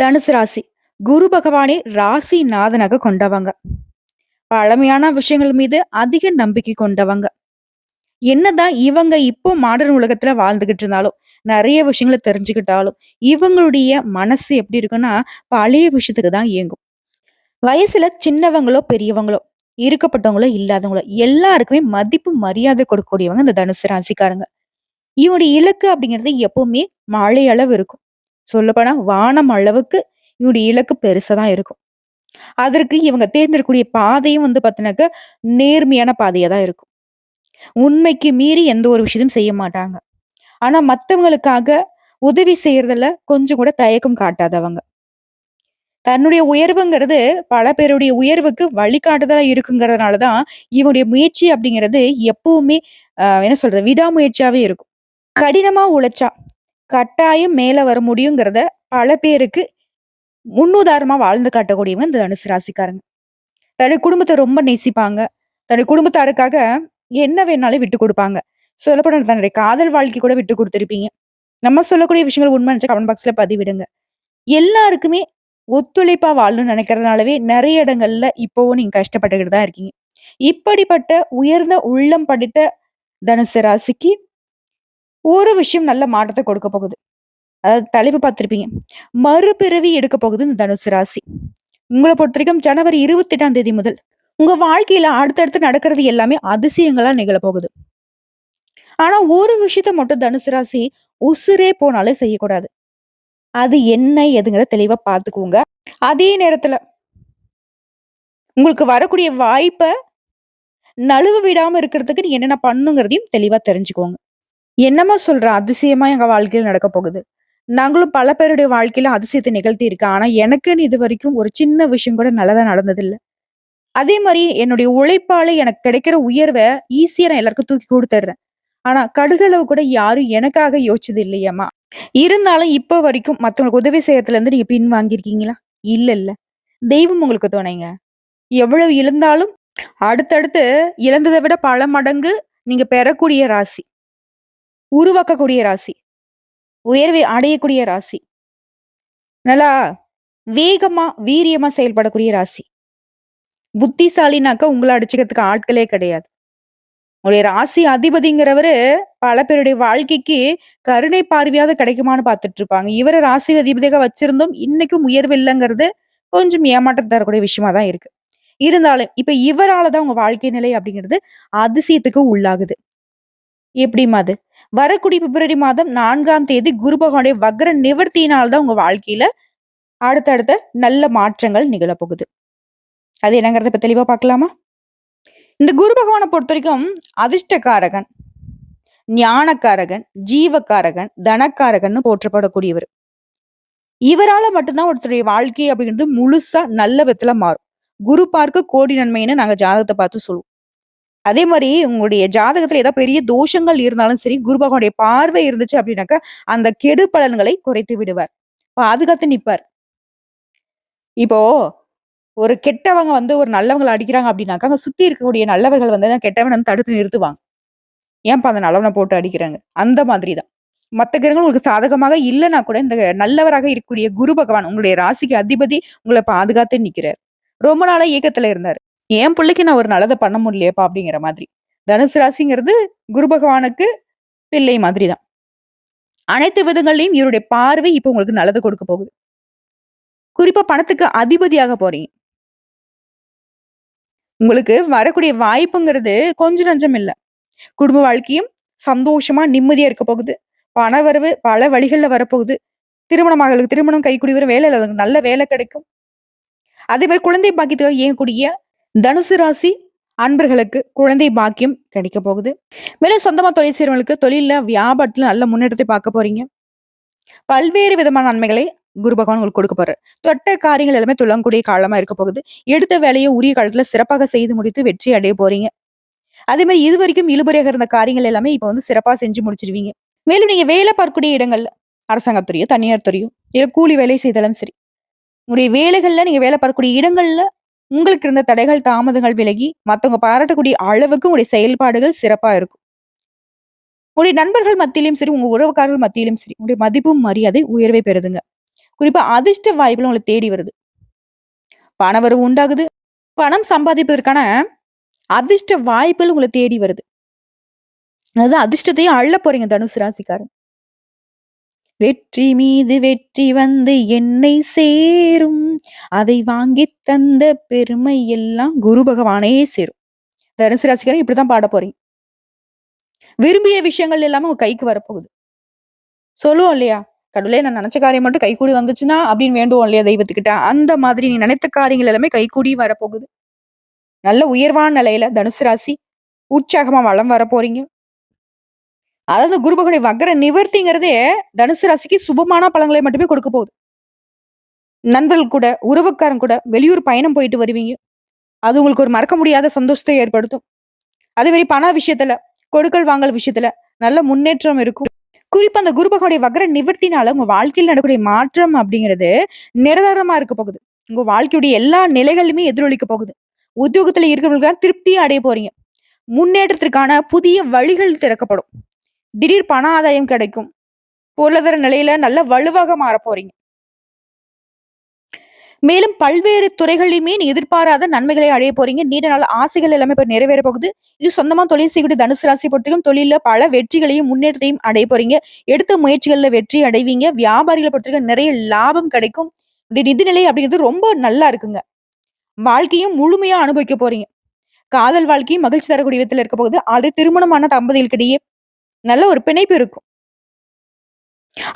தனுசு ராசி. குரு பகவானை ராசி நாதனாக கொண்டவங்க. பழமையான விஷயங்கள் மீது அதிக நம்பிக்கை கொண்டவங்க. என்னதான் இவங்க இப்போ மாடர்ன் உலகத்துல வாழ்ந்துகிட்டு இருந்தாலும் நிறைய விஷயங்களை தெரிஞ்சுக்கிட்டாலும் இவங்களுடைய மனசு எப்படி இருக்குன்னா பழைய விஷயத்துக்கு தான் இயங்கும். வயசுல சின்னவங்களோ பெரியவங்களோ இருக்கப்பட்டவங்களோ இல்லாதவங்களோ எல்லாருக்குமே மதிப்பு மரியாதை கொடுக்கக்கூடியவங்க இந்த தனுசு ராசிக்காரங்க. இவனுடைய இலக்கு அப்படிங்கிறது எப்பவுமே மழை அளவு இருக்கும். சொல்லப்போனால் வானம் அளவுக்கு இவனுடைய இலக்கு பெருசாக தான் இருக்கும். அதற்கு இவங்க தேர்ந்தெடுக்கக்கூடிய பாதையும் வந்து பார்த்தினாக்க நேர்மையான பாதையாக தான் இருக்கும். உண்மைக்கு மீறி எந்த ஒரு விஷயத்தையும் செய்ய மாட்டாங்க. ஆனால் மற்றவங்களுக்காக உதவி செய்யறதுல கொஞ்சம் கூட தயக்கம் காட்டாதவங்க. தன்னுடைய உயர்வுங்கிறது பல பேருடைய உயர்வுக்கு வழிகாட்டுதலா இருக்குங்கிறதுனாலதான் இவனுடைய முயற்சி அப்படிங்கிறது எப்பவுமே என்ன சொல்றது விடாமுயற்சியாவே இருக்கும். கடினமா உழைச்சா கட்டாயம் மேல வர முடியுங்கிறத பல பேருக்கு முன்னுதாரணமா வாழ்ந்து காட்டக்கூடியவங்க இந்த தனுசு ராசிக்காரங்க. தன்னுடைய குடும்பத்தை ரொம்ப நேசிப்பாங்க. தன்னுடைய குடும்பத்தாருக்காக என்ன வேணாலும் விட்டு கொடுப்பாங்க. சொல்லப்போனா தன்னுடைய காதல் வாழ்க்கை கூட விட்டு கொடுத்துருப்பீங்க. நம்ம சொல்லக்கூடிய விஷயங்கள் உண்மை நினைச்சா கமெண்ட் பாக்ஸ்ல பதிவிடுங்க. எல்லாருக்குமே ஒத்துழைப்பா வாழணும்னு நினைக்கிறதுனாலவே நிறைய இடங்கள்ல இப்போவும் நீங்க கஷ்டப்பட்டுக்கிட்டு தான் இருக்கீங்க. இப்படிப்பட்ட உயர்ந்த உள்ளம் படித்த தனுசு ராசிக்கு ஒரு விஷயம் நல்ல மாற்றத்தை கொடுக்க போகுது. அதாவது தலைப்பு பார்த்துருப்பீங்க. மறுபிறவி எடுக்க போகுது இந்த தனுசு ராசி. உங்களை பொறுத்த வரைக்கும் ஜனவரி இருபத்தி எட்டாம் தேதி முதல் உங்க வாழ்க்கையில அடுத்தடுத்து நடக்கிறது எல்லாமே அதிசயங்களா நிகழ போகுது. ஆனா ஒரு விஷயத்த மட்டும் தனுசு ராசி உசுரே போனாலே செய்யக்கூடாது. அது என்ன எதுங்கிறத தெளிவா பாத்துக்கோங்க அதே நேரத்துல உங்களுக்கு வரக்கூடிய வாய்ப்பை நழுவ விடாம இருக்கிறதுக்கு நீங்க என்னென்ன பண்ணுங்கிறதையும் தெளிவா தெரிஞ்சுக்கோங்க. என்னமோ சொல்ற அதிசயமா எங்க வாழ்க்கையில் நடக்க போகுது. நாங்களும் பல பேருடைய வாழ்க்கையில அதிசயத்தை நிகழ்த்தி இருக்கேன் ஆனா எனக்குன்னு இது வரைக்கும் ஒரு சின்ன விஷயம் கூட நல்லதா நடந்ததில்லை. அதே மாதிரி என்னுடைய உழைப்பால எனக்கு கிடைக்கிற உயர்வை ஈஸியா நான் எல்லாருக்கும் தூக்கி கொடுத்துட்றேன் ஆனா கடுகளவு கூட யாரும் எனக்காக யோசிச்சது இல்லையம்மா. இருந்தாலும் இப்ப வரைக்கும் மத்தவங்களுக்கு உதவி செய்யறதுல இருந்து நீங்க பின் வாங்கியிருக்கீங்களா இல்ல இல்ல. தெய்வம் உங்களுக்கு துணைங்க. எவ்வளவு இழந்தாலும் அடுத்தடுத்து இழந்ததை விட பல மடங்கு நீங்க பெறக்கூடிய ராசி. உருவாக்கக்கூடிய ராசி. உயர்வை அடையக்கூடிய ராசி. நல்லா வேகமா வீரியமா செயல்படக்கூடிய ராசி. புத்திசாலினாக்கா உங்களை அடிச்சுக்கிறதுக்கு ஆட்களே கிடையாது. உங்களுடைய ராசி அதிபதிங்கிறவரு பல பேருடைய வாழ்க்கைக்கு கருணை பார்வையாவது கிடைக்குமான்னு பார்த்துட்டு இருப்பாங்க இவரை ராசி அதிபதியாக வச்சிருந்தோம் இன்னைக்கும் உயர்வு இல்லைங்கிறது கொஞ்சம் ஏமாற்றம் தரக்கூடிய விஷயமா தான் இருக்கு. இருந்தாலும் இப்ப இவரால தான் உங்க வாழ்க்கை நிலை அப்படிங்கிறது அதிசயத்துக்கு உள்ளாகுது. எப்படிமா அது? வரக்கூடிய பிப்ரவரி மாதம் நான்காம் தேதி குரு பகவானுடைய வக்ர நிவர்த்தியினால் தான் உங்க வாழ்க்கையில அடுத்தடுத்த நல்ல மாற்றங்கள் நிகழப்போகுது. அது என்னங்கிறத இப்ப தெளிவா பார்க்கலாமா? இந்த குரு பகவானை பொறுத்த வரைக்கும் அதிர்ஷ்டக்காரகன் ஞானக்காரகன் ஜீவக்காரகன் தனக்காரகன்னு போற்றப்படக்கூடியவர். இவரால மட்டும்தான் ஒருத்தருடைய வாழ்க்கை அப்படிங்கிறது முழுசா நல்ல விதத்துல மாறும். குரு பார்க்க கோடி நன்மைன்னு நாங்க ஜாதகத்தை பார்த்து சொல்லுவோம். அதே மாதிரி உங்களுடைய ஜாதகத்துல ஏதாவது பெரிய தோஷங்கள் இருந்தாலும் சரி குரு பகவானுடைய பார்வை இருந்துச்சு அப்படின்னாக்கா அந்த கெடு பலன்களை குறைத்து விடுவார். பாதுகாத்து நிற்பார் இப்போ ஒரு கெட்டவங்க வந்து ஒரு நல்லவங்களை அடிக்கிறாங்க அப்படின்னாக்கா அங்க சுத்தி இருக்கக்கூடிய நல்லவர்கள் வந்து கெட்டவன் வந்து தடுத்து நிறுத்துவாங்க. ஏன்பா அந்த நல்லவனை போட்டு அடிக்கிறாங்க? அந்த மாதிரி தான். மற்ற கிரகங்கள் உங்களுக்கு சாதகமாக இல்லைன்னா கூட இந்த நல்லவராக இருக்கக்கூடிய குரு பகவான் உங்களுடைய ராசிக்கு அதிபதி உங்களை பாதுகாத்து நிற்கிறார் ரொம்ப நாளா இயக்கத்துல இருந்தார். என் பிள்ளைக்கு நான் ஒரு நல்லதை பண்ண முடியலையப்பா அப்படிங்கிற மாதிரி. தனுசு ராசிங்கிறது குரு பகவானுக்கு பிள்ளை மாதிரி தான். அனைத்து விதங்கள்லையும் இவருடைய பார்வை இப்போ உங்களுக்கு நல்லது கொடுக்க போகுது. குறிப்பா பணத்துக்கு அதிபதியாக போறீங்க. உங்களுக்கு வரக்கூடிய வாய்ப்புங்கிறது கொஞ்சம் நஞ்சம் இல்லை. குடும்ப வாழ்க்கையும் சந்தோஷமா நிம்மதியா இருக்க போகுது. பண வரவு பல வழிகள்ல வரப்போகுது. திருமணமாக திருமணம் கைக்குடி வரும் வேலை நல்ல வேலை கிடைக்கும். அதே மாதிரி குழந்தை பாக்கியத்துக்காக இயங்கக்கூடிய தனுசு ராசி அன்பர்களுக்கு குழந்தை பாக்கியம் கிடைக்க போகுது. மேலும் சொந்தமா தொழில் செய்யறவங்களுக்கு தொழில வியாபாரத்துல நல்ல முன்னேற்றத்தை பார்க்க போறீங்க. பல்வேறு விதமான நன்மைகளை குரு பகவான் உங்களுக்கு கொடுக்க போறாரு. தொட்ட காரியங்கள் எல்லாமே துளங்கக்கூடிய காலமா இருக்க போகுது. எடுத்த வேலையை உரிய காலத்துல சிறப்பாக செய்து முடித்து வெற்றி அடைய போறீங்க. அதே மாதிரி இது வரைக்கும் இழுபறியாக இருந்த காரியங்கள் எல்லாமே இப்ப வந்து சிறப்பா செஞ்சு முடிச்சிருவீங்க. மேலும் நீங்க வேலை பார்க்கக்கூடிய இடங்கள்ல அரசாங்கத்துறையோ தனியார் துறையோ இல்ல கூலி வேலை செய்தாலும் சரி உங்களுடைய வேலைகள்ல நீங்க வேலை பார்க்கக்கூடிய இடங்கள்ல உங்களுக்கு இருந்த தடைகள் தாமதங்கள் விலகி மத்தவங்க பாராட்டக்கூடிய அளவுக்கு உங்களுடைய செயல்பாடுகள் சிறப்பா இருக்கும் உங்களுடைய நண்பர்கள் மத்தியிலும் சரி உங்க உறவுக்காரர்கள் மத்தியிலும் சரி உங்களுடைய மதிப்பும் மரியாதை உயர்வை பெறுதுங்க குறிப்பா அதிர்ஷ்ட வாய்ப்புகள் உங்களை தேடி வருது. பணவரவு உண்டாகுது. பணம் சம்பாதிப்பதற்கான அதிர்ஷ்ட வாய்ப்புகள் உங்களை தேடி வருது. அதாவது அதிர்ஷ்டத்தையும் அள்ள போறீங்க தனுசு ராசிக்காரன் வெற்றி மீது வெற்றி வந்து என்னை சேரும். அதை வாங்கி தந்த பெருமை எல்லாம் குரு பகவானே சேரும். தனுசு ராசிக்காரங்க இப்படிதான் பாடப் போறீங்க. விரும்பிய விஷயங்கள் எல்லாமே உங்க கைக்கு வரப்போகுது. சொல்லுவோம் இல்லையா? கடவுளே நான் நினைச்ச காரியம் மட்டும் கைகூடி வந்துச்சுன்னா அப்படின்னு வேண்டுவோம் இல்லையா தெய்வத்துக்கிட்ட. அந்த மாதிரி நீ நினைத்த காரியங்கள் எல்லாமே கைகூடி வரப்போகுது. நல்ல உயர்வான நிலையில தனுசு ராசி உற்சாகமா வளம் வர போறீங்க. அதாவது குருபகனுடைய வக்கர நிவர்த்திங்கிறதே தனுசு ராசிக்கு சுபமான பழங்களை மட்டுமே கொடுக்க போகுது. நண்பர்கள் கூட, உறவுக்காரங்க கூட வெளியூர் பயணம் போயிட்டு வருவீங்க. அது உங்களுக்கு ஒரு மறக்க முடியாத சந்தோஷத்தை ஏற்படுத்தும். அதே பண விஷயத்துல, கொடுக்கல் வாங்கல் விஷயத்துல நல்ல முன்னேற்றம் இருக்கும். குறிப்பா அந்த குருபகனுடைய வக்கர நிவர்த்தினால உங்க வாழ்க்கையில் நடக்கக்கூடிய மாற்றம் அப்படிங்கிறது நிரந்தரமா இருக்க போகுது. உங்க வாழ்க்கையுடைய எல்லா நிலைகளுமே எதிரொலிக்க போகுது. உத்தியோகத்துல இருக்கிறவங்களுக்கு திருப்தியை அடைய போறீங்க. முன்னேற்றத்திற்கான புதிய வழிகள் திறக்கப்படும். திடீர் பண ஆதாயம் கிடைக்கும். பொருளாதார நிலையில நல்ல வலுவாக மாறப் போறீங்க. மேலும் பல்வேறு துறைகளிலுமே நீ எதிர்பாராத நன்மைகளை அடைய போறீங்க. நீண்ட நாள் ஆசைகள் எல்லாமே இப்ப நிறைவேற போகுது. இது சொந்தமா தொழில் செய்யக்கூடிய தனுசு ராசி பொறுத்தவரைக்கும் தொழில பல வெற்றிகளையும், முன்னேற்றத்தையும் அடைய போறீங்க. எடுத்த முயற்சிகள்ல வெற்றி அடைவீங்க. வியாபாரிகளை பொறுத்தவரைக்கும் நிறைய லாபம் கிடைக்கும். நிதிநிலை அப்படிங்கிறது ரொம்ப நல்லா இருக்குங்க. வாழ்க்கையும் முழுமையா அனுபவிக்க போறீங்க. காதல் வாழ்க்கையும் மகிழ்ச்சி தரக்கூடிய விதத்துல இருக்க போகுது. ஆல்ரெடி திருமணமான தம்பதிகளுக்கிடையே நல்ல ஒரு பிணைப்பு இருக்கும்.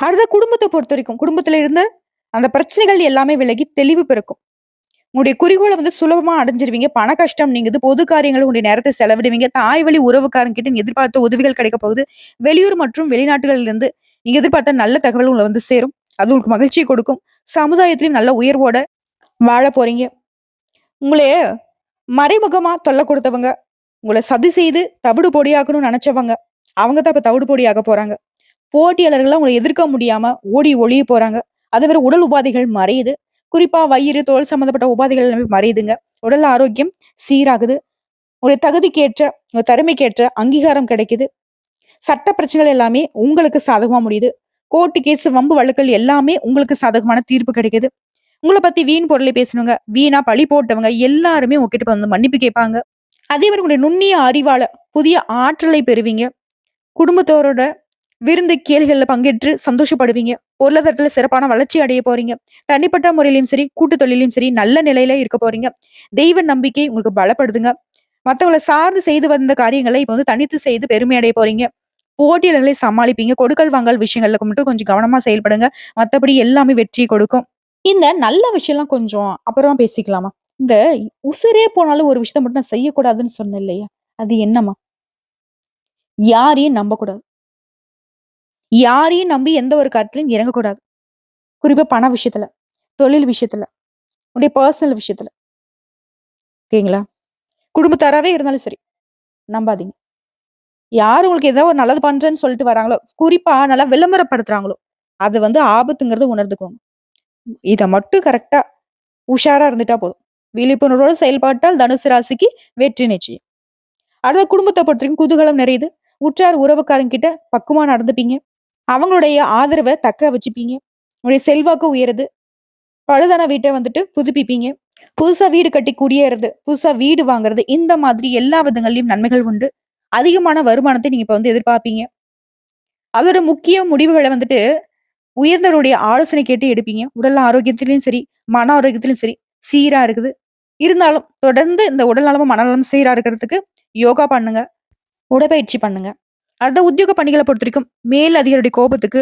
அடுத்த குடும்பத்தை பொறுத்த வரைக்கும் குடும்பத்துல இருந்து அந்த பிரச்சனைகள் எல்லாமே விலகி தெளிவு பிறக்கும். உங்களுடைய குறிகோளை வந்து சுலபமா அடைஞ்சிருவீங்க. பண கஷ்டம் நீங்குது. பொது காரியங்கள் உங்களுடைய நேரத்தை செலவிடுவீங்க. தாய் வழி உறவுக்காரங்கிட்ட எதிர்பார்த்த உதவிகள் கிடைக்க போகுது. வெளியூர் மற்றும் வெளிநாட்டுகளில் இருந்து நீங்க எதிர்பார்த்த நல்ல தகவல் உங்களை வந்து சேரும். அது உங்களுக்கு மகிழ்ச்சியை கொடுக்கும். சமுதாயத்திலையும் நல்ல உயர்வோட வாழ போறீங்க. உங்களைய மறைமுகமா தொல்ல கொடுத்தவங்க, உங்களை சதி செய்து தவிடு பொடியாக்கணும்னு நினைச்சவங்க, அவங்க தான் இப்ப தவிடு பொடியாக போறாங்க. போட்டியாளர்கள்லாம் அவங்களை எதிர்க்க முடியாம ஓடி ஒளிய போறாங்க. அது வேற உடல் உபாதைகள் மறையுது. குறிப்பா வயிறு, தோல் சம்பந்தப்பட்ட உபாதைகள் எல்லாமே மறையுதுங்க. உடல் ஆரோக்கியம் சீராகுது. உங்களுடைய தகுதிக்கேற்ற, உங்க திறமைக்கேற்ற அங்கீகாரம் கிடைக்குது. சட்ட பிரச்சனைகள் எல்லாமே உங்களுக்கு சாதகமா முடியுது. கோர்ட்டு கேஸ், வம்பு வழக்குகள் எல்லாமே உங்களுக்கு சாதகமான தீர்ப்பு கிடைக்குது. உங்களை பத்தி வீண் பொருளை பேசணுங்க வீணா பழி போட்டவங்க எல்லாருமே உங்ககிட்ட வந்து மன்னிப்பு கேட்பாங்க. அதே மாதிரி உங்களுடைய நுண்ணிய அறிவால புதிய ஆற்றலை பெறுவீங்க. குடும்பத்தோரோட விருந்து, கேள்விகளில் பங்கேற்று சந்தோஷப்படுவீங்க. பொருளாதாரத்துல சிறப்பான வளர்ச்சி அடைய போறீங்க. தனிப்பட்ட முறையிலையும் சரி, கூட்டு தொழிலையும் சரி நல்ல நிலையில இருக்க போறீங்க. தெய்வ நம்பிக்கை உங்களுக்கு பலப்படுதுங்க. மற்றவங்களை சார்ந்து செய்து வந்த காரியங்களை இப்போ வந்து தனித்து செய்து பெருமை அடைய போறீங்க. போட்டியாளர்களை சமாளிப்பீங்க. கொடுக்கல் வாங்கல் விஷயங்கள்ல மட்டும் கொஞ்சம் கவனமா செயல்படுங்க. மற்றபடி எல்லாமே வெற்றியை கொடுக்கும். இந்த நல்ல விஷயம்லாம் கொஞ்சம் அப்புறமா பேசிக்கலாமா? இந்த உசுரே போனாலும் ஒரு விஷயத்த மட்டும் நான் செய்யக்கூடாதுன்னு சொன்னேன் இல்லையா? அது என்னம்மா? யாரையும் நம்பக்கூடாது. யாரையும் நம்பி எந்த ஒரு காரியத்திலயும் இறங்கக்கூடாது. குறிப்பா பண விஷயத்துல, தொழில் விஷயத்துல, உடைய பர்சனல் விஷயத்துல. ஓகேங்களா? குடும்பத்தாராவே இருந்தாலும் சரி. நம்பாதீங்க. யார் உங்களுக்கு ஏதோ ஒரு நல்லது பண்றேன்னு சொல்லிட்டு வராங்களோ, குறிப்பா நல்லா விளம்பரப்படுத்துறாங்களோ, அது வந்து ஆபத்துங்கிறது உணர்ந்துக்கோங்க. இதை மட்டும் கரெக்டாக உஷாரா இருந்துட்டா போதும். விழிப்புணர்வோட செயல்பாட்டால் தனுசு ராசிக்கு வெற்றி நிச்சயம். அடுத்த குடும்பத்த பொறுத்தவரைக்கும் குதூகலம் நிறையுது. உற்றார் உறவுக்காரங்க கிட்ட பக்குவமா நடந்துப்பீங்க. அவங்களுடைய ஆதரவை தக்க வச்சுப்பீங்க. உங்களுடைய செல்வாக்கு உயருது. பழுதான வீட்டை வந்துட்டு புதுப்பிப்பீங்க. புதுசா வீடு கட்டி குடியேறது, புதுசா வீடு வாங்குறது, இந்த மாதிரி எல்லா விதங்கள்லயும் நன்மைகள் உண்டு. அதிகமான வருமானத்தை நீங்க இப்ப வந்து எதிர்பார்ப்பீங்க. அதோட முக்கிய முடிவுகளை வந்துட்டு உயர்ந்தவருடைய ஆலோசனை கேட்டு எடுப்பீங்க. உடல் ஆரோக்கியத்திலையும் சரி, மன ஆரோக்கியத்திலும் சரி சீரா இருக்குது. இருந்தாலும் தொடர்ந்து இந்த உடல் நலமும், மனநலமும் சீரா இருக்கிறதுக்கு யோகா பண்ணுங்க. உடற்பயிற்சி பண்ணுங்க. அடுத்த உத்தியோக பணிகளை பொறுத்த வரைக்கும் மேல் அதிகாரியுடைய கோபத்துக்கு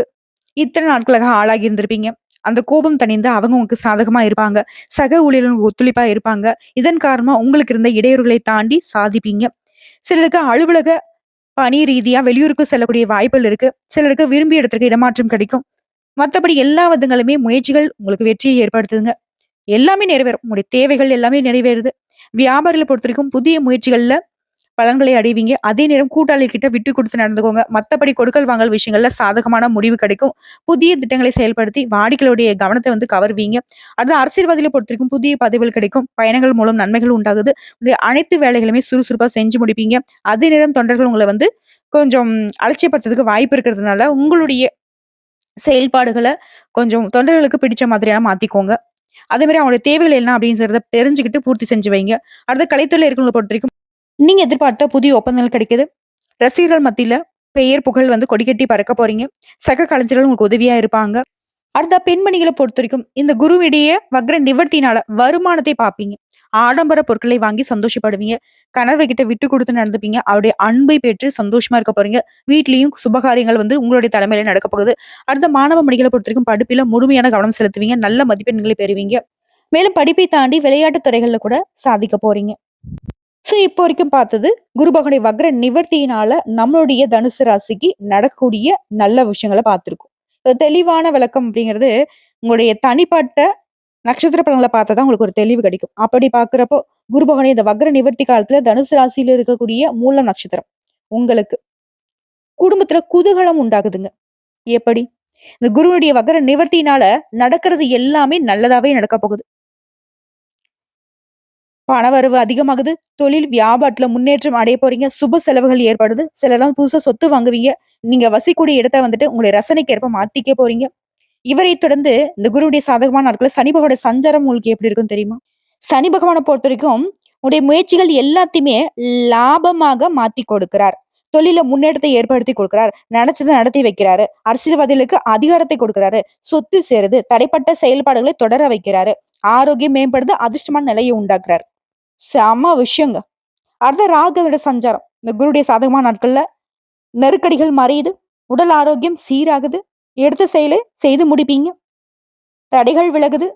இத்தனை நாட்களாக ஆளாகி இருந்திருப்பீங்க. அந்த கோபம் தணிந்து அவங்க உங்களுக்கு சாதகமா இருப்பாங்க. சக ஊழியர்களுக்கு ஒத்துழைப்பா இருப்பாங்க. இதன் காரணமா உங்களுக்கு இருந்த இடையூறுகளை தாண்டி சாதிப்பீங்க. சிலருக்கு அலுவலக பணி ரீதியா வெளியூருக்கு செல்லக்கூடிய வாய்ப்புகள் இருக்கு. சிலருக்கு விரும்பிய இடத்திற்கு இடமாற்றம் கிடைக்கும். மற்றபடி எல்லா விதங்களுமே முயற்சிகள் உங்களுக்கு வெற்றியை ஏற்படுத்துதுங்க. எல்லாமே நிறைவேறும். உங்களுடைய தேவைகள் எல்லாமே நிறைவேறுது. வியாபாரிகள பொறுத்தவரைக்கும் புதிய முயற்சிகள்ல பலன்களை அடைவீங்க. அதே நேரம் கூட்டாளி கிட்ட விட்டு கொடுத்து நடந்துக்கோங்க. மற்றபடி கொடுக்கல் வாங்கல் விஷயங்கள்ல சாதகமான முடிவு கிடைக்கும். புதிய திட்டங்களை செயல்படுத்தி வாடிக்கையாளருடைய கவனத்தை வந்து கவர்வீங்க. அடுத்து அரசியல்வாதிகளை பொறுத்தவரைக்கும் புதிய பதவிகள் கிடைக்கும். பயணங்கள் மூலம் நன்மைகள் உண்டாகுது. அனைத்து வேலைகளுமே சுறுசுறுப்பா செஞ்சு முடிப்பீங்க. அதே நேரம் தொண்டர்கள் உங்களை வந்து கொஞ்சம் அலட்சியப்படுத்துறதுக்கு வாய்ப்பு இருக்கிறதுனால, உங்களுடைய செயல்பாடுகளை கொஞ்சம் தொண்டர்களுக்கு பிடிச்ச மாதிரியான மாத்திக்கோங்க அதே மாதிரி அவங்களுடைய தேவைகள் என்ன அப்படிங்கிறத தெரிஞ்சுக்கிட்டு பூர்த்தி செஞ்சு வைங்க அடுத்த கலைத்துறையில் இருக்கிறவங்களை பொறுத்த வரைக்கும் நீங்க எதிர்பார்த்த புதிய ஒப்பந்தங்கள் கிடைக்குது. ரசிகர்கள் மத்தியில பெயர் புகழ் வந்து கொடிகட்டி பறக்க போறீங்க. சக கலைஞர்கள் உங்களுக்கு உதவியா இருப்பாங்க. அடுத்த பெண்மணிகளை பொறுத்த வரைக்கும் இந்த குருவிடையே வக்ர நிவர்த்தினால வருமானத்தை பார்ப்பீங்க. ஆடம்பர பொருட்களை வாங்கி சந்தோஷப்படுவீங்க. கணவர்கிட்ட விட்டு கொடுத்து நடந்துப்பீங்க. அவருடைய அன்பை பெற்று சந்தோஷமா இருக்க போறீங்க. வீட்லயும் சுபகாரியங்கள் வந்து உங்களுடைய தலைமையில நடக்க போகுது. அடுத்த மாணவ மணிகளை பொறுத்த வரைக்கும் படிப்பில முழுமையான கவனம் செலுத்துவீங்க. நல்ல மதிப்பெண்களை பெறுவீங்க. மேலும் படிப்பை தாண்டி விளையாட்டு துறைகள்ல கூட சாதிக்க போறீங்க. ஸோ இப்போ வரைக்கும் பார்த்தது குருபகனை வக்ர நிவர்த்தியினால நம்மளுடைய தனுசு ராசிக்கு நடக்கக்கூடிய நல்ல விஷயங்களை பார்த்துருக்கோம். தெளிவான விளக்கம் அப்படிங்கிறது உங்களுடைய தனிப்பட்ட நட்சத்திர பலன்களை பார்த்தா தான் உங்களுக்கு ஒரு தெளிவு கிடைக்கும். அப்படி பாக்குறப்போ குருபகனை இந்த வக்ர நிவர்த்தி காலத்துல தனுசு ராசியில இருக்கக்கூடிய மூல நட்சத்திரம் உங்களுக்கு குடும்பத்துல குதூகலம் உண்டாகுதுங்க. எப்படி? இந்த குருவுடைய வக்ர நிவர்த்தினால நடக்கிறது எல்லாமே நல்லதாவே நடக்க போகுது. பணவரவு அதிகமாகுது. தொழில் வியாபாரத்துல முன்னேற்றம் அடைய போறீங்க. சுப செலவுகள் ஏற்படுது. சிலர்லாம் புதுசா சொத்து வாங்குவீங்க. நீங்க வசிக்கூடிய இடத்த வந்துட்டு உங்களுடைய ரசனைக்கு ஏற்ப மாத்திக்க போறீங்க. இவரை தொடர்ந்து இந்த குருவுடைய சாதகமான நாட்கள் சனி சஞ்சாரம் உங்களுக்கு எப்படி இருக்கும் தெரியுமா? சனி பகவானை பொறுத்த வரைக்கும் உடைய முயற்சிகள் எல்லாத்தையுமே லாபமாக மாத்தி கொடுக்கிறார். தொழில முன்னேற்றத்தை ஏற்படுத்தி கொடுக்கிறார். நினைச்சதை நடத்தி வைக்கிறாரு. அரசியல்வாதிகளுக்கு அதிகாரத்தை கொடுக்கிறாரு. சொத்து சேருது. தடைப்பட்ட செயல்பாடுகளை தொடர வைக்கிறாரு. ஆரோக்கியம் மேம்படுது. அதிர்ஷ்டமான நிலையை உண்டாக்குறாரு. செம விஷயங்க. அடுத்த ராகுவோட சஞ்சாரம். இந்த குருடைய சாதகமான நாட்கள்ல நெருக்கடிகள் மறையுது. உடல் ஆரோக்கியம் சீராகுது. எடுத்த செயலை செய்து முடிப்பீங்க. தடைகள் விலகுது.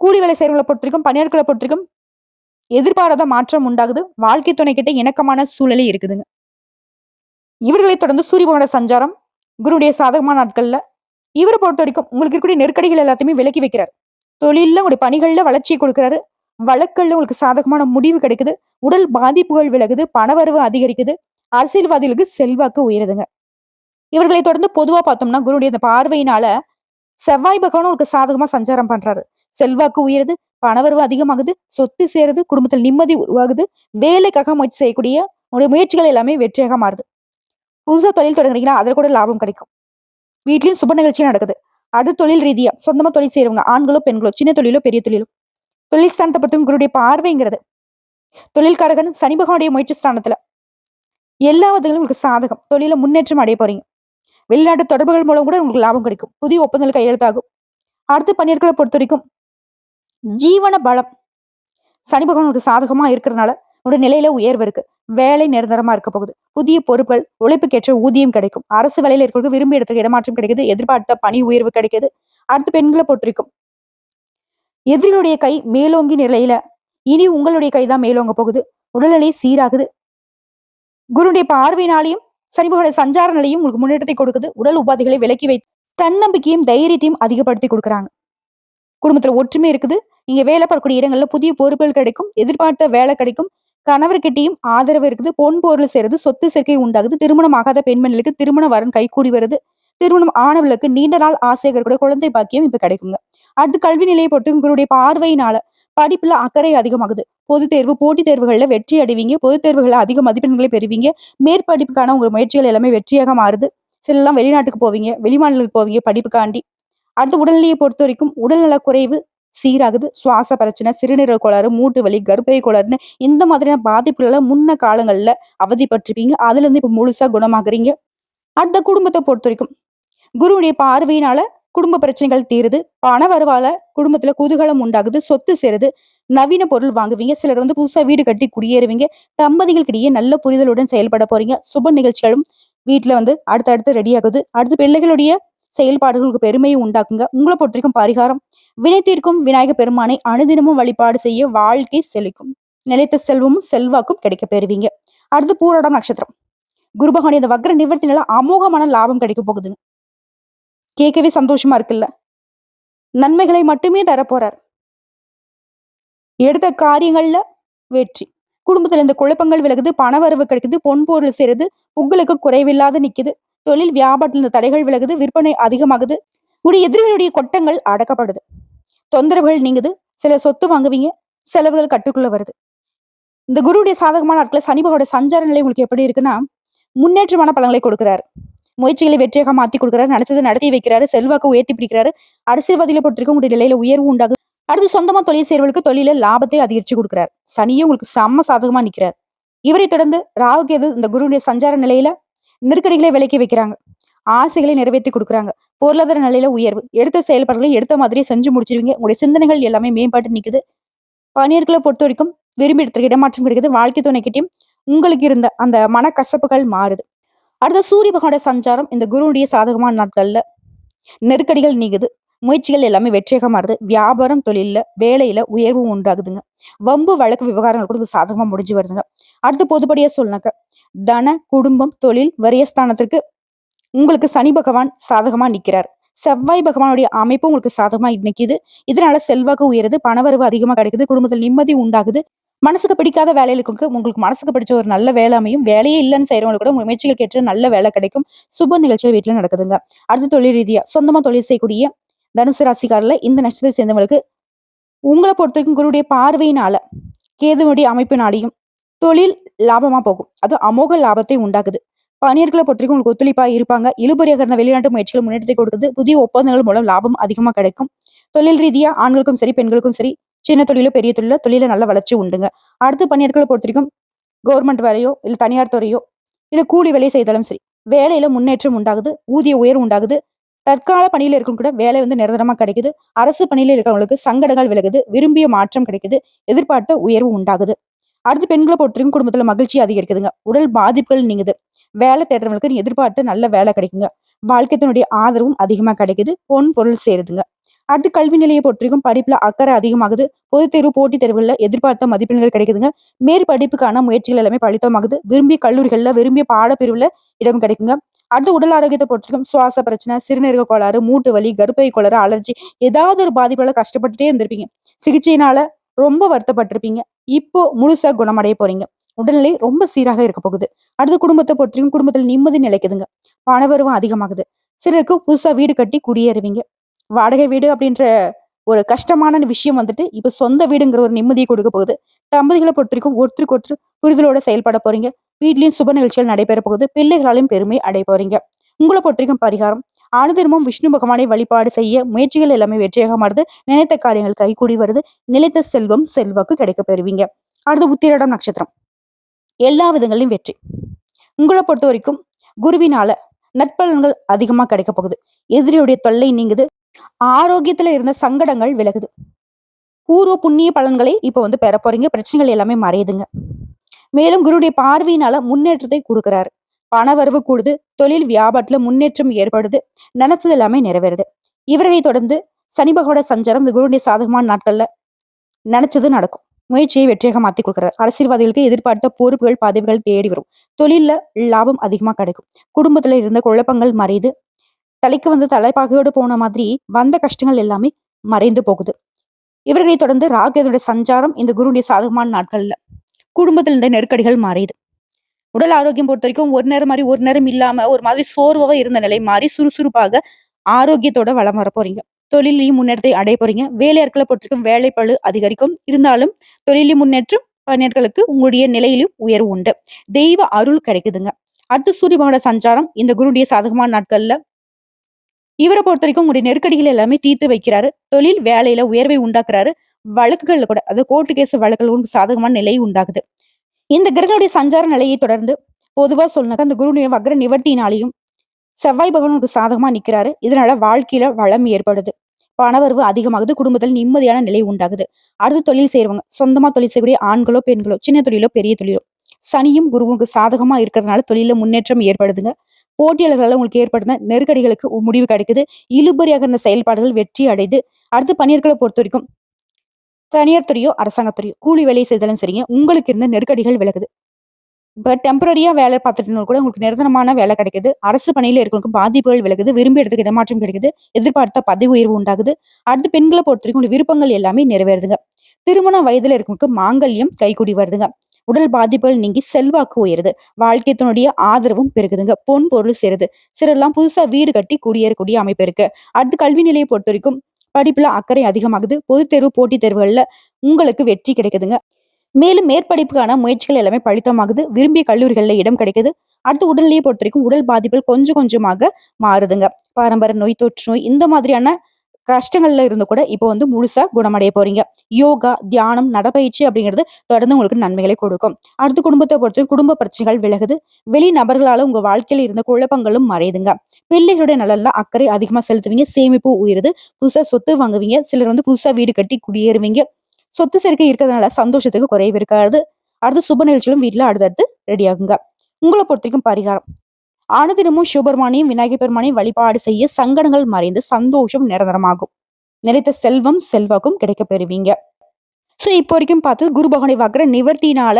கூலி வேலை செய்யறவங்களை பொறுத்திருக்கும் பணியாட்களை பொறுத்திருக்கும் எதிர்பாராத மாற்றம் உண்டாகுது. வாழ்க்கை துணை கிட்ட இணக்கமான சூழலே இருக்குதுங்க. இவர்களை தொடர்ந்து சூரியபவனோட சஞ்சாரம் குருடைய சாதகமான நாட்கள்ல இவரை பொறுத்த வரைக்கும் உங்களுக்கு இருக்கக்கூடிய நெருக்கடிகள் எல்லாத்தையுமே விலக்கி வைக்கிறார். தொழிலில் உங்களுடைய பணிகள்ல வளர்ச்சியை கொடுக்குறாரு. வழக்கல்ல உங்களுக்கு சாதகமான முடிவு கிடைக்குது. உடல் பாதிப்புகள் விலகுது. பணவரவு அதிகரிக்குது. அரசியல்வாதிகளுக்கு செல்வாக்கு உயருதுங்க. இவர்களை தொடர்ந்து பொதுவா பார்த்தோம்னா குருடைய இந்த பார்வையினால செவ்வாய் பகவான் உங்களுக்கு சாதகமா சஞ்சாரம் பண்றாரு. செல்வாக்கு உயருது பணவரவு அதிகமாகுது சொத்து சேருது குடும்பத்தில் நிம்மதி உருவாகுது வேலைக்காக முயற்சி செய்யக்கூடிய உங்களுடைய முயற்சிகள் எல்லாமே வெற்றியாக மாறுது. புதுசா தொழில் தொடங்குறீங்கன்னா அதில் கூட லாபம் கிடைக்கும். வீட்லயும் சுப நிகழ்ச்சி நடக்குது. அது தொழில் ரீதியா சொந்தமா தொழில் செய்யறவங்க ஆண்களோ பெண்களோ சின்ன தொழிலோ பெரிய தொழிலோ தொழில் ஸ்தானத்தை பொறுத்தும் குருடைய பார்வைங்கிறது. தொழில்காரகன் சனி பகவானுடைய முயற்சி ஸ்தானத்துல. எல்லா விதங்களும் உங்களுக்கு சாதகம். தொழில முன்னேற்றம் அடைய போறீங்க. வெளிநாட்டு தொடர்புகள் மூலம் கூட உங்களுக்கு லாபம் கிடைக்கும். புதிய ஒப்பந்தங்கள் கையெழுத்தாகும். அடுத்து பணியர்களை பொறுத்த வரைக்கும் ஜீவன பலம். சனி பகவான் உங்களுக்கு சாதகமா இருக்கிறதுனால உங்களுடைய நிலையில உயர்வு இருக்கு. வேலை நிரந்தரமா இருக்க போகுது. புதிய பொறுப்புகள் உழைப்புக்கேற்ற ஊதியம் கிடைக்கும். அரசு வேலையில இருக்கிறவங்க விரும்பி இடத்துக்கு இடமாற்றம் கிடைக்குது. எதிர்பார்த்த பணி உயர்வு கிடைக்குது. அடுத்து பெண்களை பொறுத்திருக்கும் எதிரியுடைய கை மேலோங்கி நிலையில. இனி உங்களுடைய கை தான் மேலோங்க போகுது. உடல்நிலை சீராகுது. குருடைய பார்வையினாலையும் சனி சஞ்சார நிலையும் உங்களுக்கு முன்னேற்றத்தை கொடுக்குது. உடல் உபாதைகளை விலக்கி வை தன்னம்பிக்கையும் தைரியத்தையும் அதிகப்படுத்தி கொடுக்குறாங்க. குடும்பத்துல ஒற்றுமை இருக்குது. நீங்க வேலை பார்க்கக்கூடிய இடங்கள்ல புதிய பொறுப்புகள் கிடைக்கும். எதிர்பார்த்த வேலை கிடைக்கும். கணவர்கிட்டையும் ஆதரவு இருக்குது. பொன் பொருள் சேருது. சொத்து சேர்க்கை உண்டாகுது. திருமணம் ஆகாத பெண்மணிகளுக்கு திருமண வரன் கைகூடி வருது. திருமணம் ஆனவர்களுக்கு நீண்ட நாள் ஆசைகள் கூட குழந்தை பாக்கியம் இப்ப கிடைக்குங்க. அடுத்து கல்வி நிலையை பொறுத்து உங்களுடைய பார்வையினால படிப்புல அக்கறை அதிகமாகுது. பொது தேர்வு போட்டித் தேர்வுகள்ல வெற்றி அடைவீங்க. பொது தேர்வுகள்ல அதிக மதிப்பெண்களை பெறுவீங்க. மேற்படிப்புக்கான உங்க முயற்சிகள் எல்லாமே வெற்றியாக மாறுது. சிலலாம் வெளிநாட்டுக்கு போவீங்க வெளிமாநிலங்களுக்கு போவீங்க படிப்புக்காண்டி. அடுத்து உடல்நிலையை பொறுத்த வரைக்கும் உடல்நல குறைவு சீராகுது. சுவாச பிரச்சனை சிறுநீரக கோளாறு மூட்டு வலி கர்ப்பை கோளாறுன்னு இந்த மாதிரியான பாதிப்புகளை முன்ன காலங்கள்ல அவதிப்பட்டிருப்பீங்க. அதுல இருந்து இப்ப முழுசா குணமாகறீங்க. அடுத்த குடும்பத்தை பொறுத்த வரைக்கும் குருவுடைய பார்வையினால குடும்ப பிரச்சனைகள் தீருது. பண வரவால குடும்பத்துல குதூகலம் உண்டாகுது. சொத்து சேருது. நவீன பொருள் வாங்குவீங்க. சிலர் வந்து புதுசா வீடு கட்டி குடியேறுவீங்க. தம்பதிகளுக்கிடையே நல்ல புரிதலுடன் செயல்பட போறீங்க. சுப நிகழ்ச்சிகளும் வீட்டுல வந்து அடுத்தடுத்து ரெடி ஆகுது. அடுத்து பிள்ளைகளுடைய செயல்பாடுகளுக்கு பெருமையை உண்டாக்குங்க. உங்களை பொறுத்திருக்கும் பரிகாரம் வினை தீர்க்கும் விநாயக பெருமானை அனுதினமும் வழிபாடு செய்ய வாழ்க்கை செழிக்கும். நிலைத்த செல்வமும் செல்வாக்கும் கிடைக்க பெறுவீங்க. அடுத்து பூராடம் நட்சத்திரம். குரு பகவான் இந்த வக்ர நிவர்த்தினால அமோகமான லாபம் கிடைக்க போகுதுங்க. கேட்கவே சந்தோஷமா இருக்குல்ல? நன்மைகளை மட்டுமே தரப்போறார். எடுத்த காரியங்கள்ல வெற்றி. குடும்பத்துல இந்த குழப்பங்கள் விலகுது பண வரவு கிடைக்குது பொன் பொருள் சேருது புகழுக்கு குறைவில்லாத நிக்குது தொழில் வியாபாரத்தில் இந்த தடைகள் விலகுது விற்பனை அதிகமாகுது உடைய எதிரிகளுடைய கொட்டங்கள் அடக்கப்படுது. தொந்தரவுகள் நீங்குது சில சொத்து வாங்குவீங்க செலவுகள் கட்டுக்குள்ள வருது. இந்த குருவுடைய சாதகமான நாட்கள் சனி பகவானுடைய சஞ்சார நிலை உங்களுக்கு எப்படி இருக்குன்னா முன்னேற்றமான பலன்களை கொடுக்கிறாரு. முயற்சிகளை வெற்றியாக மாத்தி கொடுக்குறாரு நினைச்சதை நடத்தி வைக்கிறாரு செல்வாக்கு உயர்த்தி பிடிக்கிறாரு. அரசியல்வாதிகளை பொறுத்திருக்கும் உங்களுடைய நிலையில உயர்வு உண்டாகுது. அடுத்து சொந்தமா தொழில் செய்வர்களுக்கு தொழில லாபத்தை அதிகரிச்சு கொடுக்குறாரு. சனியும் உங்களுக்கு செம்ம சாதகமா நிக்கிறார். இவரை தொடர்ந்து ராகு கேது இந்த குருவுடைய சஞ்சார நிலையில நெருக்கடிகளை விலக்கி வைக்கிறாங்க. ஆசைகளை நிறைவேற்றி கொடுக்குறாங்க. பொருளாதார நிலையில உயர்வு. எடுத்த செயல்பாடுகளை எடுத்த மாதிரியே செஞ்சு முடிச்சிருவீங்க. உங்களுடைய சிந்தனைகள் எல்லாமே மேம்பாட்டு நிக்குது. பணியர்களை பொறுத்த வரைக்கும் விரும்பி இடத்துக்கு இடமாற்றம் கிடைக்குது. வாழ்க்கை துணைக்கிட்டையும் உங்களுக்கு இருந்த அந்த மனக்கசப்புகள் மாறுது. அடுத்த சூரிய பகவானோட சஞ்சாரம் இந்த குருவுடைய சாதகமான நாட்கள்ல. நெருக்கடிகள் நீங்குது. முயற்சிகள் எல்லாமே வெற்றியாக இருது வியாபாரம் தொழில்ல வேலையில உயர்வும் உண்டாகுதுங்க. வம்பு வழக்கு விவகாரங்கள் கூட சாதகமா முடிஞ்சு வருதுங்க. அடுத்து பொதுப்படியா சொல்லுனாக்க தன குடும்பம் தொழில் வரியஸ்தானத்திற்கு உங்களுக்கு சனி பகவான் சாதகமா நிற்கிறார் செவ்வாய் பகவானுடைய அமைப்பு உங்களுக்கு சாதகமா நிற்கிது இதனால செல்வாக்கு உயருது பணவரவு அதிகமா கிடைக்குது குடும்பத்தில் நிம்மதி உண்டாகுது. மனசுக்கு பிடிக்காத வேலையில இருக்கு உங்களுக்கு மனசுக்கு பிடிச்ச ஒரு நல்ல வேலை அமையும். வேலையே இல்லைன்னு செய்யறவங்களுக்கு கூட முயற்சிகளுக்கு ஏற்ற நல்ல வேலை கிடைக்கும். சுப நிகழ்ச்சிகள் வீட்டுல நடக்குதுங்க. அடுத்து தொழில் ரீதியா சொந்தமா தொழில் செய்யக்கூடிய தனுசு ராசிக்காரில் இந்த நட்சத்திரத்தை சேர்ந்தவங்களுக்கு உங்களை பொறுத்த வரைக்கும் குருடைய பார்வையினால கேதுவனுடைய அமைப்பினாலையும் தொழில் லாபமா போகும். அது அமோக லாபத்தை உண்டாக்குது. பணியர்களை பொறுத்தவரைக்கும் உங்களுக்கு ஒத்துழைப்பா இருப்பாங்க. இழுபறியாக இருந்த வெளிநாட்டு முயற்சிகள் முன்னேற்றத்தை கொடுக்குது. புதிய ஒப்பந்தங்கள் மூலம் லாபம் அதிகமாக கிடைக்கும். தொழில் ரீதியா ஆண்களுக்கும் சரி பெண்களுக்கும் சரி சின்ன தொழிலோ பெரிய தொழிலோ தொழில நல்ல வளர்ச்சி உண்டுங்க. அடுத்து பணியாட்களை பொறுத்த வரைக்கும் கவர்மெண்ட் வேலையோ இல்ல தனியார் துறையோ இல்லை கூலி வேலையை செய்தாலும் சரி வேலையில முன்னேற்றம் உண்டாகுது ஊதிய உயர்வு உண்டாகுது தற்கால பணியில இருக்கும் கூட வேலை வந்து நிரந்தரமா கிடைக்குது அரசு பணியில இருக்கிறவங்களுக்கு சங்கடங்கள் விலகுது விரும்பிய மாற்றம் கிடைக்குது எதிர்பார்த்த உயர்வு உண்டாகுது. அடுத்து பெண்களை பொறுத்தவரைக்கும் குடும்பத்துல மகிழ்ச்சி அதிகரிக்குதுங்க உடல் பாதிப்புகள் நீங்குது வேலை தேடுறவங்களுக்கு எதிர்பார்த்த எதிர்பார்த்து நல்ல வேலை கிடைக்குங்க வாழ்க்கைத்தினுடைய ஆதரவும் அதிகமா கிடைக்குது பொன் பொருள் சேருதுங்க. அடுத்து கல்வி நிலையை பொறுத்திருக்கும் படிப்புல அக்கறை அதிகமாகுது. பொதுத் தேர்வு போட்டித் தேர்வுல எதிர்பார்த்த மதிப்பெண்கள் கிடைக்குதுங்க. மேற் படிப்புக்கான முயற்சிகள் எல்லாமே பலித்தமாகுது. விரும்பிய கல்லூரிகள்ல விரும்பிய பாடப்பிரிவுல இடம் கிடைக்குங்க. அடுத்து உடல் ஆரோக்கியத்தை பொறுத்திருக்கும் சுவாச பிரச்சனை சிறுநீரக கோளாறு மூட்டு வலி கர்ப்பை கோளாறு அலர்ஜி ஏதாவது ஒரு பாதிப்புல கஷ்டப்பட்டுட்டே இருந்திருப்பீங்க. சிகிச்சையினால ரொம்ப வருத்தப்பட்டிருப்பீங்க. இப்போ முழுசா குணமடைய போறீங்க. உடல்நிலை ரொம்ப சீராக இருக்க போகுது. அடுத்து குடும்பத்தை பொறுத்தவரைக்கும் குடும்பத்தில் நிம்மதி நிலைக்குதுங்க. பணவருவம் அதிகமாகுது. சிலருக்கு புதுசா வீடு கட்டி குடியேறுவீங்க. வாடகை வீடு அப்படின்ற ஒரு கஷ்டமான விஷயம் வந்துட்டு இப்ப சொந்த வீடுங்கிற ஒரு நிம்மதியை கொடுக்க போகுது. தம்பதிகளை பொறுத்த வரைக்கும் ஒருத்தருக்கு ஒருத்தர் புரிதலோட செயல்பட போறீங்க. வீட்லயும் சுப நிகழ்ச்சிகள் நடைபெற போகுது. பிள்ளைகளாலையும் பெருமை அடைய போறீங்க. உங்களை பொறுத்த வரைக்கும் பரிகாரம். அனுதினமும் விஷ்ணு பகவானை வழிபாடு செய்ய முயற்சிகள் எல்லாமே வெற்றியாக மாறுது. நினைத்த காரியங்கள் கைகூடி வருது. நிலைத்த செல்வம் செல்வாக்கு கிடைக்க பெறுவீங்க. அடுத்து உத்திரடம் நட்சத்திரம். எல்லா விதங்களிலும் வெற்றி. உங்களை பொறுத்த வரைக்கும் குருவினால நட்பலன்கள் அதிகமா கிடைக்க போகுது. எதிரியுடைய தொல்லை நீங்குது. ஆரோக்கியத்துல இருந்த சங்கடங்கள் விலகுது. பூர்வ புண்ணிய பலன்களை இப்ப வந்து பெற போறீங்க. பிரச்சனைகள் எல்லாமே மறையுதுங்க. மேலும் குருடைய பார்வையினால முன்னேற்றத்தை கொடுக்கிறாரு. பணவரவு கூடுது. தொழில் வியாபாரத்துல முன்னேற்றம் ஏற்படுது. நினைச்சது எல்லாமே நிறைவேறுது. இவரை தொடர்ந்து சனி பகவான சஞ்சாரம் இந்த குருடைய சாதகமான நாட்கள்ல நினைச்சது நடக்கும். முயற்சியை வெற்றியாக மாத்தி கொடுக்கிறார். அரசியல்வாதிகளுக்கு எதிர்பார்த்த பொறுப்புகள் பதவிகள் தேடி வரும். தொழில்ல லாபம் அதிகமா கிடைக்கும். குடும்பத்துல இருந்த குழப்பங்கள் மறையுது. தலைக்கு வந்து தலைப்பாகையோடு போன மாதிரி வந்த கஷ்டங்கள் எல்லாமே மறைந்து போகுது. இவர்களை தொடர்ந்து ராகேதுடைய சஞ்சாரம் இந்த குருடைய சாதகமான நாட்கள்ல. குடும்பத்தில் இருந்த நெருக்கடிகள் மாறியுது. உடல் ஆரோக்கியம் பொறுத்த வரைக்கும் ஒரு நேரம் மாதிரி ஒரு நேரம் இல்லாம ஒரு மாதிரி சோர்வாக இருந்த நிலை மாறி சுறுசுறுப்பாக ஆரோக்கியத்தோட வளம் வர போறீங்க. தொழிலையும் முன்னேற்றத்தை அடைய போறீங்க. வேலையாட்களை பொறுத்த வரைக்கும் வேலைப்பழு அதிகரிக்கும். இருந்தாலும் தொழிலையும் முன்னேற்றம் பணியாட்களுக்கு உங்களுடைய நிலையிலும் உயர்வு உண்டு. தெய்வ அருள் கிடைக்குதுங்க. அடுத்து சூரியபகோட சஞ்சாரம் இந்த குருடைய சாதகமான நாட்கள்ல இவரை பொறுத்த வரைக்கும் உங்களுடைய நெருக்கடிகள் எல்லாமே தீர்த்து வைக்கிறாரு. தொழில் வேலையில உயர்வை உண்டாக்குறாரு. வழக்குகள்ல கூட அது கோர்ட்டு கேஸ் வழக்குகள் சாதகமான நிலை உண்டாகுது. இந்த கிரகனுடைய சஞ்சார நிலையை தொடர்ந்து பொதுவா சொல்லுனாக்க அந்த குருடைய வக்ர நிவர்த்தினாலையும் செவ்வாய் பகவானுக்கு சாதகமா நிக்கிறாரு. இதனால வாழ்க்கையில வளம் ஏற்படுது. பணவரவு அதிகமாகுது. குடும்பத்தில் நிம்மதியான நிலை உண்டாகுது. அடுத்து தொழில் செய்யறவங்க சொந்தமா தொழில் செய்யக்கூடிய ஆண்களோ பெண்களோ சின்ன தொழிலோ பெரிய தொழிலோ சனியும் குருவுக்கு சாதகமா இருக்கிறதுனால தொழில முன்னேற்றம் ஏற்படுதுங்க. போட்டியாளர்களால் உங்களுக்கு ஏற்படுத்த நெருக்கடிகளுக்கு முடிவு கிடைக்குது. இழுபறியாக இருந்த செயல்பாடுகள் வெற்றி அடையுது. அடுத்து பணியர்களை பொறுத்த வரைக்கும் தனியார் துறையோ அரசாங்கத்துறையோ கூலி வேலை செய்தாலும் சரிங்க உங்களுக்கு இருந்த நெருக்கடிகள் விலகுது. இப்போ டெம்பரரியா வேலை பார்த்துட்டு கூட உங்களுக்கு நிரந்தரமான வேலை கிடைக்குது. அரசு பணியில் இருக்கிறவங்களுக்கு பாதிப்புகள் விலகுது. விரும்பி இடத்துக்கு இடமாற்றம் கிடைக்குது. எதிர்பார்த்த பதவி உயர்வு உண்டாகுது. அடுத்து பெண்களை பொறுத்த வரைக்கும் விருப்பங்கள் எல்லாமே நிறைவேறுதுங்க. திருமண வயதில் இருக்கவங்களுக்கு மாங்கல்யம் கைகூடி வருதுங்க. உடல் பாதிப்புகள் நீங்கி செல்வாக்கு உயருது. வாழ்க்கைத்தினுடைய ஆதரவும் பெருகுதுங்க. பொன் பொருள் சேருது. சிலர்லாம் புதுசா வீடு கட்டி குடியேறக்கூடிய அமைப்பு இருக்கு. அடுத்து கல்வி நிலையை பொறுத்த வரைக்கும் படிப்புல அக்கறை அதிகமாகுது. பொதுத் தேர்வு போட்டித் தேர்வுகள்ல உங்களுக்கு வெற்றி கிடைக்குதுங்க. மேலும் மேற்படிப்புக்கான முயற்சிகள் எல்லாமே பழித்தமாகுது விரும்பிய கல்லூரிகளில் இடம் கிடைக்குது. அடுத்து உடல்நிலையை பொறுத்த வரைக்கும் உடல் பாதிப்புகள் கொஞ்சம் கொஞ்சமாக மாறுதுங்க. பாரம்பரிய நோய் தொற்று நோய் இந்த மாதிரியான கஷ்டங்கள்ல இருந்து கூட இப்போ வந்து முழுசா குணமடைய போறீங்க. யோகா தியானம் நடைபயிற்சி அப்படிங்கிறது தொடர்ந்து உங்களுக்கு நன்மைகளை கொடுக்கும். அடுத்து குடும்பத்தை பொறுத்த குடும்ப பிரச்சனைகள் விலகுது. வெளி நபர்களால உங்க வாழ்க்கையில இருந்த குழப்பங்களும் மறையுதுங்க. பிள்ளைகளுடைய நலன்ல அக்கறை அதிகமா செலுத்துவீங்க. சேமிப்பு உயருது. புதுசா சொத்து வாங்குவீங்க. சிலர் வந்து புதுசா வீடு கட்டி குடியேறுவீங்க. சொத்து சேர்க்கை இருக்கிறதுனால சந்தோஷத்துக்கு குறைவு இருக்காது. அடுத்து சுப நிகழ்ச்சிகளும் வீட்டுல அடுத்தடுத்து ரெடி ஆகுங்க. உங்களை பொறுத்த வரைக்கும் பரிகாரம். அனுதினமும் சிவபெருமானையும் விநாயகர் பெருமானையும் வழிபாடு செய்ய சங்கடங்கள் மறைந்து சந்தோஷம் நிரந்தரமாகும். நிலைத்த செல்வம் செல்வாக்கும் கிடைக்க பெறுவீங்க. சோ இப்போ வரைக்கும் பார்த்து குரு பகவானை வாக்குற நிவர்த்தினால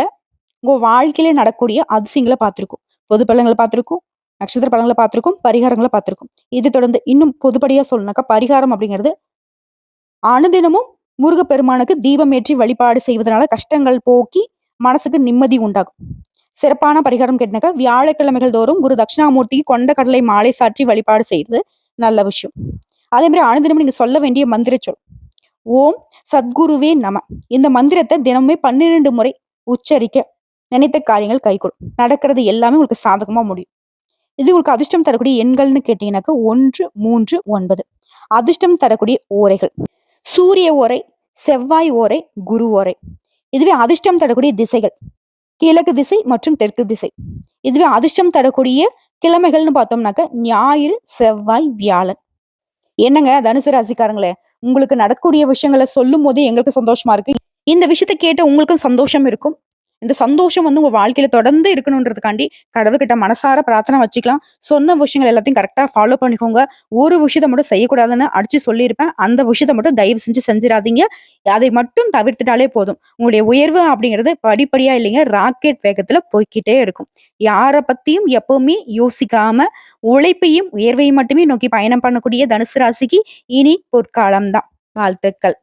உங்க வாழ்க்கையில நடக்கக்கூடிய அதிசயங்களை பார்த்திருக்கோம். பொது பலன்களை பார்த்திருக்கோம் நட்சத்திர பழங்களை பார்த்திருக்கோம் பரிகாரங்களை பார்த்திருக்கோம். இது தொடர்ந்து இன்னும் பொதுப்படியா சொல்லணும்னாக்கா பரிகாரம் அப்படிங்கிறது அனுதினமும் முருகப்பெருமானுக்கு தீபம் ஏற்றி வழிபாடு செய்வதனால கஷ்டங்கள் போக்கி மனசுக்கு நிம்மதி உண்டாகும். சிறப்பான பரிகாரம் கேட்டினாக்கா வியாழக்கிழமைகள் தோறும் குரு தட்சிணாமூர்த்திக்கு கொண்ட கடலை மாலை சாற்றி வழிபாடு செய்வது நல்ல விஷயம். அதே மாதிரி ஆனந்தினமும் நீங்க சொல்ல வேண்டிய மந்திர சொல். ஓம் சத்குருவே நம. இந்த மந்திரத்தை தினமுமே பன்னிரண்டு முறை உச்சரிக்க நினைத்த காரியங்கள் கைகூடும். நடக்கிறது எல்லாமே உங்களுக்கு சாதகமா முடியும். இது உங்களுக்கு அதிர்ஷ்டம் தரக்கூடிய எண்கள்னு கேட்டீங்கன்னாக்கா ஒன்று மூன்று ஒன்பது. அதிர்ஷ்டம் தரக்கூடிய ஓரைகள். சூரிய ஓரை செவ்வாய் ஓரை குரு ஓரை. இதுவே அதிர்ஷ்டம் தரக்கூடிய திசைகள். கிழக்கு திசை மற்றும் தெற்கு திசை. இதுவே அதிர்ஷ்டம் தரக்கூடிய கிழமைகள்னு பார்த்தோம்னாக்க ஞாயிறு செவ்வாய் வியாழன். என்னங்க தனுசு ராசிக்காரங்களே உங்களுக்கு நடக்கக்கூடிய விஷயங்களை சொல்லும் போதே எங்களுக்கு சந்தோஷமா இருக்கு. இந்த விஷயத்த கேட்டு உங்களுக்கும் சந்தோஷம் இருக்கும். இந்த சந்தோஷம் வந்து உங்க வாழ்க்கையில தொடர்ந்து இருக்கணுன்றதுக்காண்டி கடவுள்கிட்ட மனசார பிரார்த்தனை வச்சுக்கலாம். சொன்ன விஷயங்கள் எல்லாத்தையும் கரெக்டா ஃபாலோ பண்ணிக்கோங்க. ஒரு விஷயத்த மட்டும் செய்யக்கூடாதுன்னு அடிச்சு சொல்லியிருப்பேன். அந்த விஷயத்த மட்டும் தயவு செஞ்சு செஞ்சிடாதீங்க. அதை மட்டும் தவிர்த்துட்டாலே போதும். உங்களுடைய உயர்வு அப்படிங்கிறது படிப்படியா இல்லைங்க ராக்கெட் வேகத்துல போய்க்கிட்டே இருக்கும். யாரை பத்தியும் எப்பவுமே யோசிக்காம உழைப்பையும் உயர்வையும் மட்டுமே நோக்கி பயணம் பண்ணக்கூடிய தனுசு ராசிக்கு இனி பொற்காலம்தான். வாழ்த்துக்கள்.